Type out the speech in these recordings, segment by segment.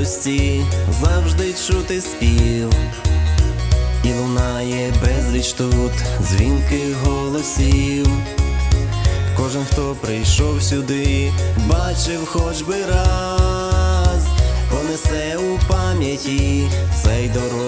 радості завжди чути спів, і лунає безліч тут дзвінких голосів. Кожен, хто прийшов сюди, бачив хоч би раз, понесе у пам'яті цей дороговказ.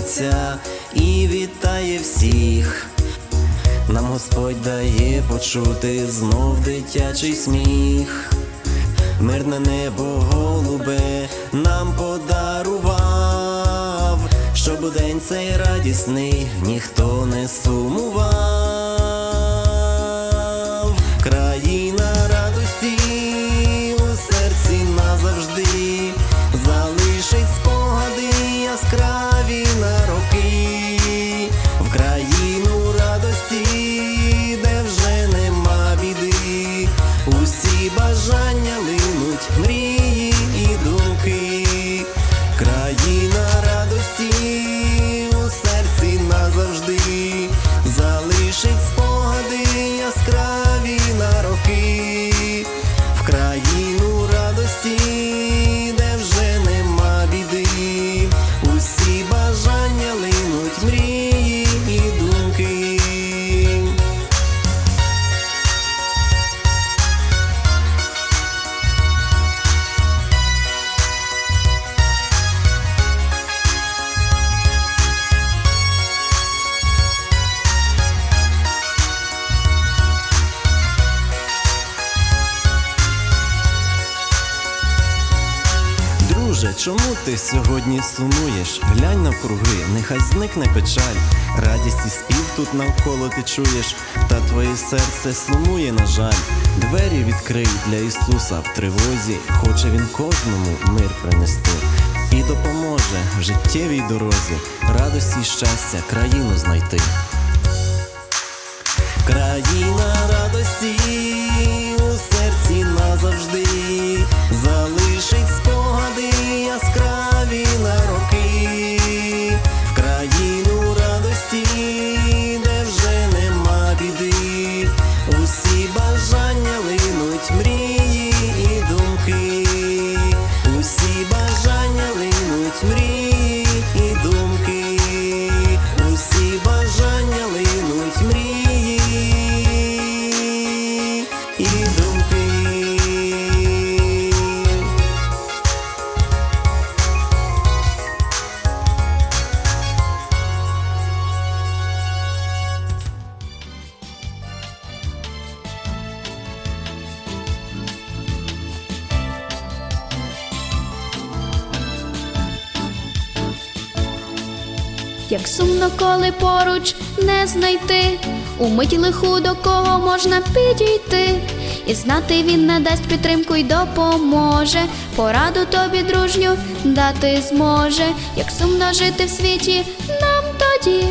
Посміхається і вітає всіх. Нам Господь дає почути знов дитячий сміх. Мирне небо голубе нам подарував, щоб у день цей радісний ніхто не сумував. Друже, чому ти сьогодні сумуєш? Глянь навкруги, нехай зникне печаль. Радість і спів тут навколо ти чуєш, та твоє серце сумує, на жаль. Двері відкрий для Ісуса в тривозі, хоче Він кожному мир принести і допоможе в життєвій дорозі, радості й щастя, країну знайти. Країна Як сумно, коли поруч не знайти, у миті лиху до кого можна підійти, і знати він надасть підтримку й допоможе, пораду тобі дружню дати зможе, як сумно жити в світі нам тоді,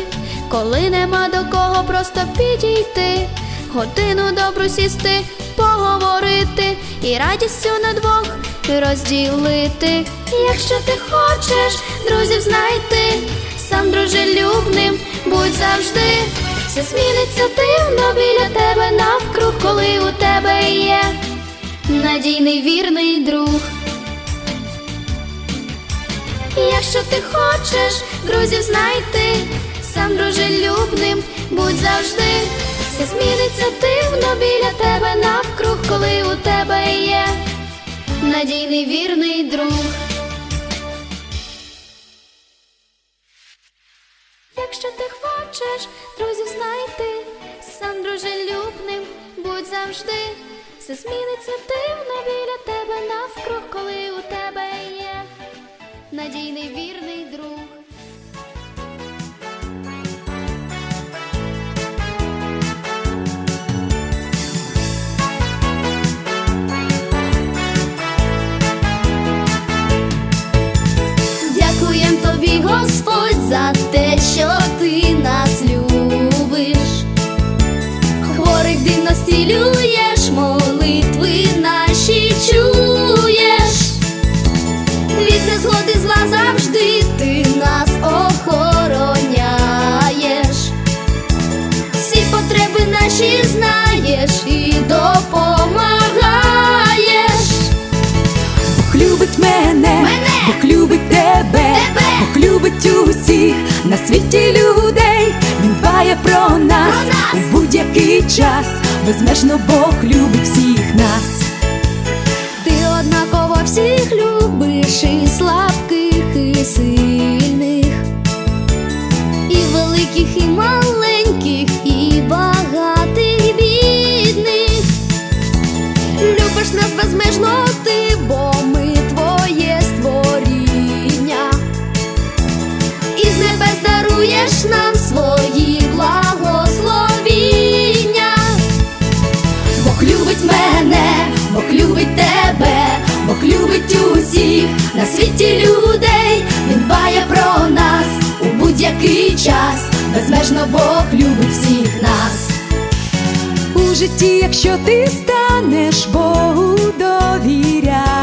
коли нема до кого просто підійти, годину добру сісти, поговорити. І радістю на двох розділити. Якщо ти хочеш друзів знайти, сам дружелюбним будь завжди, все зміниться дивно біля тебе навкруг, коли у тебе є надійний вірний друг. Якщо ти хочеш друзів знайти, сам дружелюбним будь завжди, все зміниться дивно біля тебе навкруг, коли у тебе є надійний вірний друг. Якщо ти хочеш друзів знайти, сам дружелюбним будь завжди, все зміниться ти в нові. безмежно Бог любить всіх нас. Ти однаково всіх любиш і слабких, і сильних всіх на світі людей, він дбає про нас у будь-який час, безмежно Бог любить всіх нас. У житті, якщо ти станеш Богу довіряй.